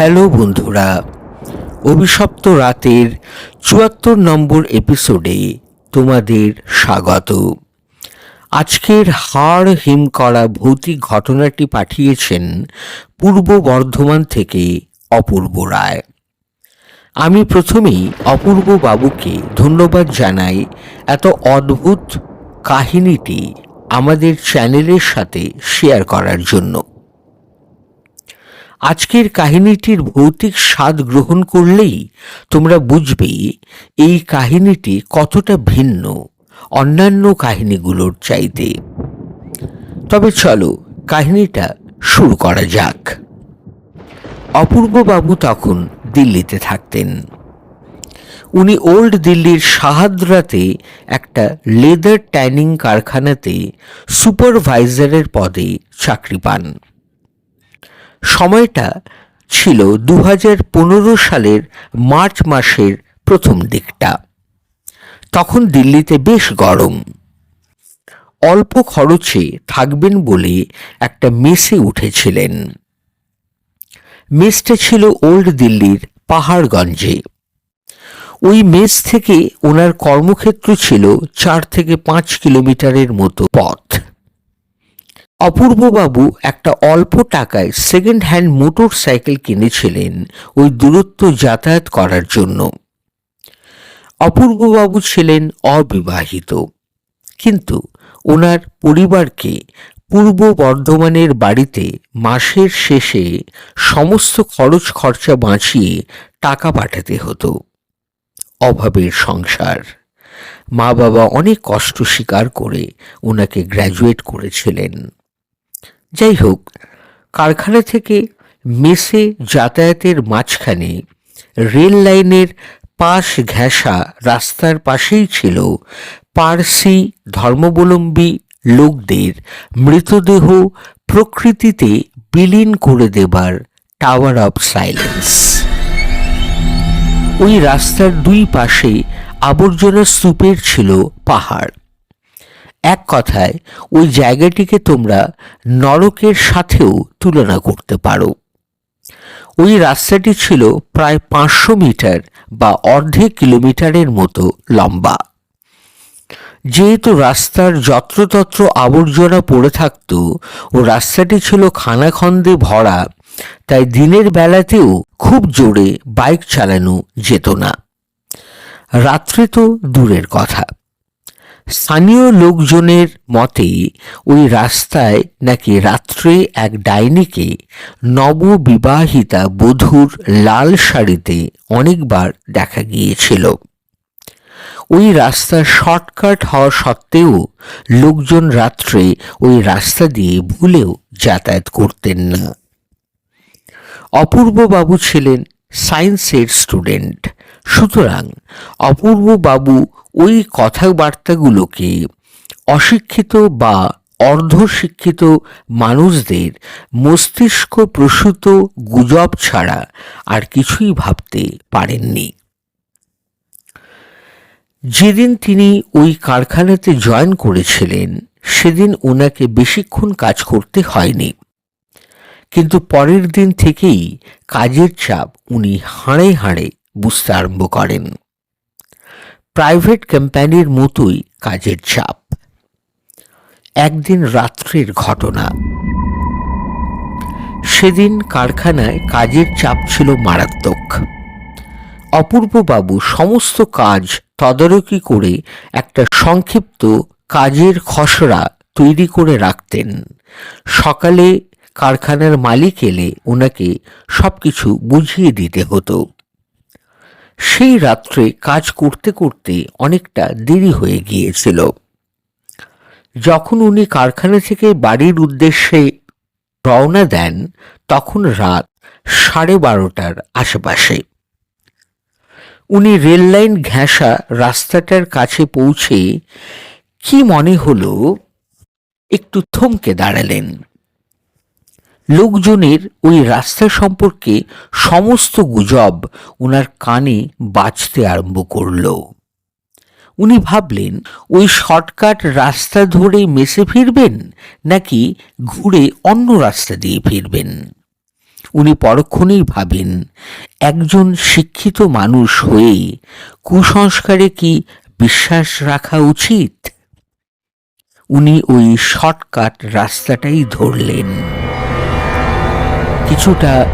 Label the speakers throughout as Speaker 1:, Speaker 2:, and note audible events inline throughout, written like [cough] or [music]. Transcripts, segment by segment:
Speaker 1: Hello বন্ধুরা, অভিশপ্ত রাতের চুয়াত্তর নম্বর এপিসোডে তোমাদের স্বাগত। আজকের হাড় হিম করা ভৌতিক ঘটনাটি পাঠিয়েছেন পূর্ব বর্ধমান থেকে অপূর্ব রায়। আমি প্রথমেই অপূর্ব বাবুকে ধন্যবাদ জানাই এত অদ্ভুত কাহিনীটি আমাদের চ্যানেলের সাথে শেয়ার করার জন্য। আজকের কাহিনীটির ভৌতিক স্বাদ গ্রহণ করলেই তোমরা বুঝবে এই কাহিনীটি কতটা ভিন্ন অন্যান্য কাহিনীগুলোর চাইতে। তবে চলো কাহিনীটা শুরু করা যাক। অপূর্ববাবু তখন দিল্লিতে থাকতেন। উনি ওল্ড দিল্লির শাহাদ্রাতে একটা লেদার ট্যানিং কারখানাতে সুপারভাইজারের পদে চাকরি পান। সময়টা ছিল দু সালের মার্চ মাসের প্রথম দিকটা। তখন দিল্লিতে বেশ গরম। অল্প খরচে থাকবেন বলে একটা মেসে উঠেছিলেন। মেসটা ছিল ওল্ড দিল্লির পাহাড়গঞ্জে। ওই মেস থেকে ওনার কর্মক্ষেত্র ছিল চার থেকে পাঁচ কিলোমিটারের মতো পথ। অপূর্ববাবু একটা অল্প টাকায় সেকেন্ড হ্যান্ড মোটর সাইকেল কিনেছিলেন ওই দূরত্ব যাতায়াত করার জন্য। অপূর্ববাবু ছিলেন অবিবাহিত। কিন্তু ওনার পরিবারকে পূর্ব বর্ধমানের বাড়িতে মাসের শেষে সমস্ত খরচ খরচা বাঁচিয়ে টাকা পাঠাতে হতো। অভাবের সংসার। মা বাবা অনেক কষ্ট স্বীকার করে ওনাকে গ্র্যাজুয়েট করেছিলেন। যাই হোক, কারখানা থেকে মেসে যাতায়াতের মাঝখানে রেল লাইনের পাশ ঘেঁষা রাস্তার পাশেই ছিল পার্সি ধর্মাবলম্বী লোকদের মৃতদেহ প্রকৃতিতে বিলীন করে দেবার টাওয়ার অফ সাইলেন্স। ওই রাস্তার দুই পাশে আবর্জনা স্তূপের ছিল পাহাড়। এক কথায়, ওই জায়গাটিকে তোমরা নরকের সাথেও তুলনা করতে পারো। ওই রাস্তাটি ছিল প্রায় পাঁচশো মিটার বা অর্ধেক কিলোমিটারের মতো লম্বা। যেহেতু রাস্তার যত্রতত্র আবর্জনা পড়ে থাকত ও রাস্তাটি ছিল খানাখন্দে ভরা, তাই দিনের বেলাতেও খুব জোরে বাইক চালানো যেত না। রাত্রে তো দূরের কথা। স্থানীয় লোকজনের মতে, ওই রাস্তায় নাকি রাত্রে এক ডাইনিকে নববিবাহিতা বধূর লাল শাড়িতে অনেকবার দেখা গিয়েছিল। ওই রাস্তা শর্টকাট হওয়া সত্ত্বেও লোকজন রাত্রে ওই রাস্তা দিয়ে ভুলেও যাতায়াত করতেন না। অপূর্ববাবু ছিলেন সায়েন্সের স্টুডেন্ট। সুতরাং অপূর্ববাবু ওই কথাবার্তাগুলোকে অশিক্ষিত বা অর্ধশিক্ষিত মানুষদের মস্তিষ্ক প্রসূত গুজব ছাড়া আর কিছুই ভাবতে পারেননি। যেদিন তিনি ওই কারখানাতে জয়েন করেছিলেন, সেদিন ওনাকে বেশিক্ষণ কাজ করতে হয়নি। কিন্তু পরের দিন থেকেই কাজের চাপ উনি হাড়ে হাড়ে বুঝতে আরম্ভ করেন। প্রাইভেট কোম্পানির মতোই কাজের চাপ। একদিন রাত্রির ঘটনা। সেদিন কারখানায় কাজের চাপ ছিল মারাত্মক। অপূর্ববাবু সমস্ত কাজ তদারকি করে একটা সংক্ষিপ্ত কাজের খসড়া তৈরি করে রাখতেন। সকালে কারখানার মালিক এলে ওনাকে সব কিছু বুঝিয়ে দিতে হতো। সেই রাত্রে কাজ করতে করতে অনেকটা দেরি হয়ে গিয়েছিল। যখন উনি কারখানা থেকে বাড়ির উদ্দেশ্যে রওনা দেন, তখন রাত সাড়ে বারোটার আশেপাশে। উনি রেললাইন ঘেঁষা রাস্তাটার কাছে পৌঁছে কি মনে হলো, একটু থমকে দাঁড়ালেন। লোকজনের ওই রাস্তা সম্পর্কে সমস্ত গুজব ওনার কানে বাজতে আরম্ভ করল। উনি ভাবলেন, ওই শর্টকাট রাস্তা ধরে মেসে ফিরবেন নাকি ঘুরে অন্য রাস্তা দিয়ে ফিরবেন? উনি পরক্ষণেই ভাবেন, একজন শিক্ষিত মানুষ হয়ে কুসংস্কারে কি বিশ্বাস রাখা উচিত? উনি ওই শর্টকাট রাস্তাটাই ধরলেন। কিছুটা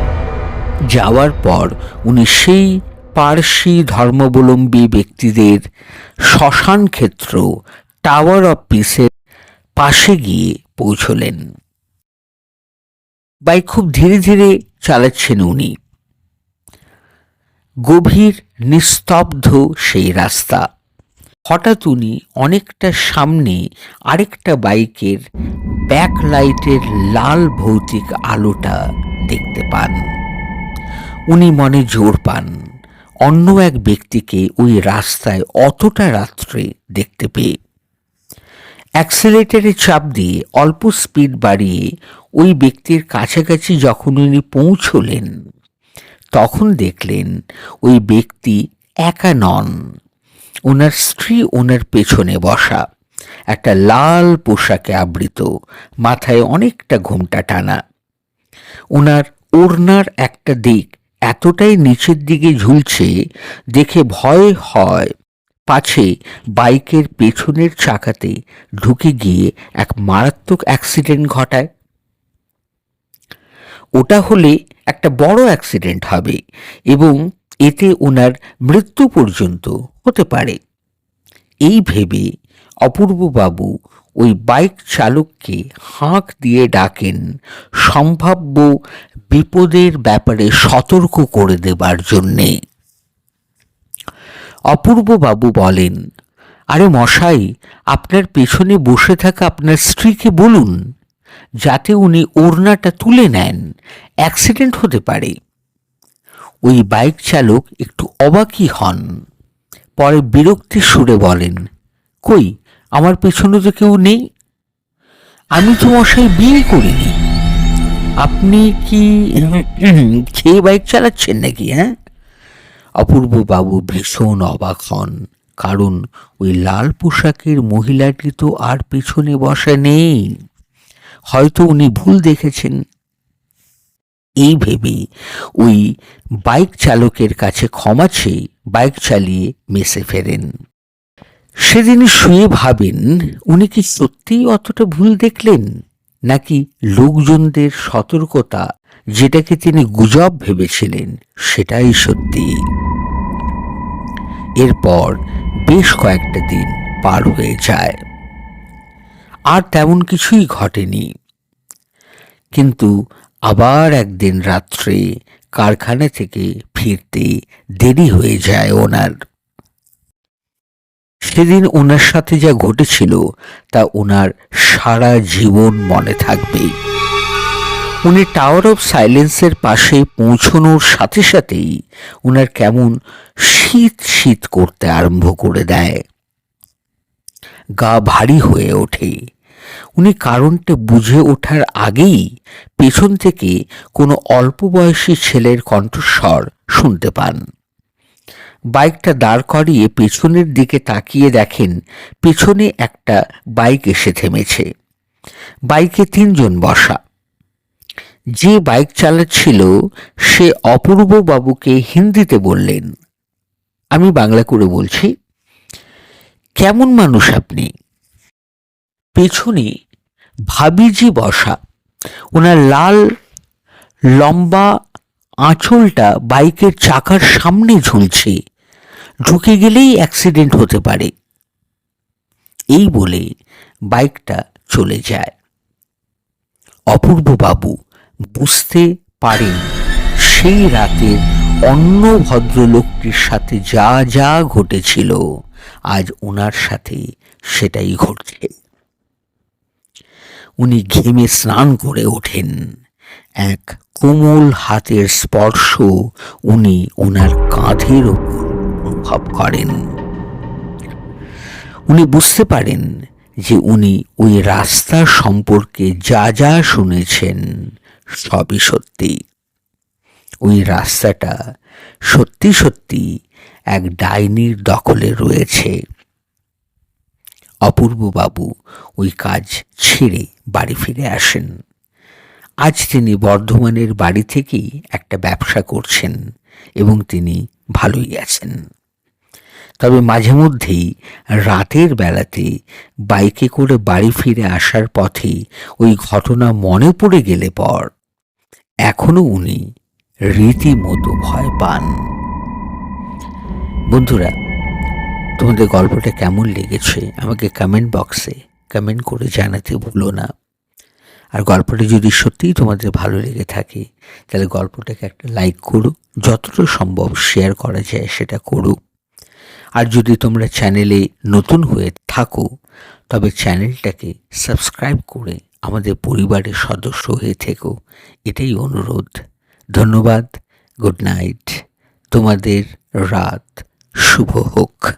Speaker 1: যাওয়ার পর উনি সেই পার্সি ধর্মাবলম্বী ব্যক্তিদের শ্মশান ক্ষেত্র টাওয়ার অফ পিসের পাশে গিয়ে পৌঁছলেন। বাইক খুব ধীরে ধীরে চালাচ্ছেন উনি। গভীর, নিস্তব্ধ সেই রাস্তা। হঠাৎ উনি অনেকটা সামনে আরেকটা বাইকের ব্যাক লাইটের লাল ভৌতিক আলোটা দেখতে পান। উনি মনে জোর পান, অন্য এক ব্যক্তিকে ওই রাস্তায় অতটা রাত্রে দেখতে পেয়ে। অ্যাক্সিলেটারে চাপ দিয়ে অল্প স্পিড বাড়িয়ে ওই ব্যক্তির কাছাকাছি যখন উনি পৌঁছলেন, তখন দেখলেন ওই ব্যক্তি একা নন। ওনার স্ত্রী ওনার পেছনে বসা। একটা লাল পোশাকে আবৃত, মাথায় অনেকটা ঘোমটা টানা। ওনার ওড়নার একটা দিক এতটাই নিচের দিকে ঝুলছে দেখে ভয় হয়। পাছে বাইকের পেছনের চাকাতে ঢুকে গিয়ে এক মারাত্মক অ্যাক্সিডেন্ট ঘটায়। ওটা হলে একটা বড় অ্যাক্সিডেন্ট হবে এবং এতে ওনার মৃত্যু পর্যন্ত হতে পারে। এই ভেবে অপূর্ববাবু ওই বাইক চালককে হাঁক দিয়ে ডাকেন সম্ভাব্য বিপদের ব্যাপারে সতর্ক করে দেবার জন্যে। অপূর্ববাবু বলেন, আরে মশাই, আপনার পেছনে বসে থাকা আপনার স্ত্রীকে বলুন, যাতে উনি ওড়নাটা তুলে নেন, অ্যাক্সিডেন্ট হতে পারে। ওই বাইক চালক একটু অবাকই হন। পরে বিরক্তির সুরে বলেন কই আমার পেছনে তো কেউ নেই? আমি তো মশাই বিয়ে করিনি। আপনি কি [laughs] খেয়ে বাইক চালাচ্ছেন নাকি হ্যাঁ? অপূর্ব বাবু ভীষণ অবাক হন কারণ ওই লাল পোশাকের মহিলাটি তো আর পেছনে বসা নেই। হয়তো উনি ভুল দেখেছেন। এই ভেবে ওই বাইক চালকের কাছে ক্ষমা চেয়ে বাইক চালিয়ে মেসে ফেরেন। সেদিন শুয়ে ভাবেন, উনি কি সত্যিই অতটা ভুল দেখলেন? নাকি লোকজনদের সতর্কতা যেটাকে তিনি গুজব ভেবেছিলেন, সেটাই সত্যি? এরপর বেশ কয়েকটা দিন পার হয়ে যায়। আর তেমন কিছুই ঘটেনি। কিন্তু আবার একদিন রাত্রে কারখানা থেকে ফিরতে দেরি হয়ে যায় ওনার। সেদিন ওনার সাথে যা ঘটেছিল তা ওনার সারা জীবন মনে থাকবে। উনি টাওয়ার অফ সাইলেন্সের পাশে পৌঁছনোর সাথে সাথেই ওনার কেমন শীত শীত করতে আরম্ভ করে দেয়। গা ভারী হয়ে ওঠে। উনি কারণটা বুঝে ওঠার আগেই পেছন থেকে কোনো অল্প বয়সী ছেলের কণ্ঠস্বর শুনতে পান। বাইকটা দাঁড় করিয়ে পেছনের দিকে তাকিয়ে দেখেন পেছনে একটা বাইক এসে থেমেছে। বাইকে তিনজন বসা। যে বাইক চালাচ্ছিল সে অপূর্ব বাবুকে হিন্দিতে বললেন, আমি বাংলা করে বলছি, কেমন মানুষ আপনি? পেছনে ভাবিজি বসা। ওনার লাল, লম্বা আঁচলটা বাইকের চাকার সামনে ঝুলছে। ঢুকে গেলেই অ্যাক্সিডেন্ট হতে পারে। এই বলে বাইকটা চলে যায়। অপূর্ব বাবু বুঝতে পারেন, সেই রাতে অন্য ভদ্রলোকটির সাথে যা যা ঘটেছিল, আজ ওনার সাথে সেটাই ঘটছে। উনি ঘেমে স্নান করে ওঠেন। এক কোমল হাতের স্পর্শ উনি ওনার কাঁধের ওপর অনুভব করেন। উনি বুঝতে পারেন যে উনি ওই রাস্তা সম্পর্কে যা যা শুনেছেন সবই সত্যি। ওই রাস্তাটা সত্যি সত্যি এক ডাইনির দখলে রয়েছে। অপূর্ববাবু ওই কাজ ছেড়ে বাড়ি ফিরে আসেন। আজ তিনি বর্ধমানের বাড়ি থেকেই একটা ব্যবসা করছেন এবং তিনি ভালোই আছেন। তবে মাঝে মধ্যেই রাতের বেলাতে বাইকে করে বাড়ি ফিরে আসার পথে ওই ঘটনা মনে পড়ে গেলে পর এখনও উনি রীতিমতো ভয় পান। বন্ধুরা, তোমাদের গল্পটা কেমন লেগেছে আমাকে কমেন্ট বক্সে কমেন্ট করে জানাতে ভুলো না। আর গল্পটা যদি সত্যিই তোমাদের ভালো লেগে থাকে, তাহলে গল্পটাকে একটা লাইক করো, যতটা সম্ভব শেয়ার করা যায় সেটা করো। আর যদি তোমরা চ্যানেলে নতুন হয়ে থাকো, তবে চ্যানেলটাকে সাবস্ক্রাইব করে আমাদের পরিবারের সদস্য হয়ে থেকো। এটাই অনুরোধ। ধন্যবাদ। গুড নাইট তোমাদের রাত শুভ হোক।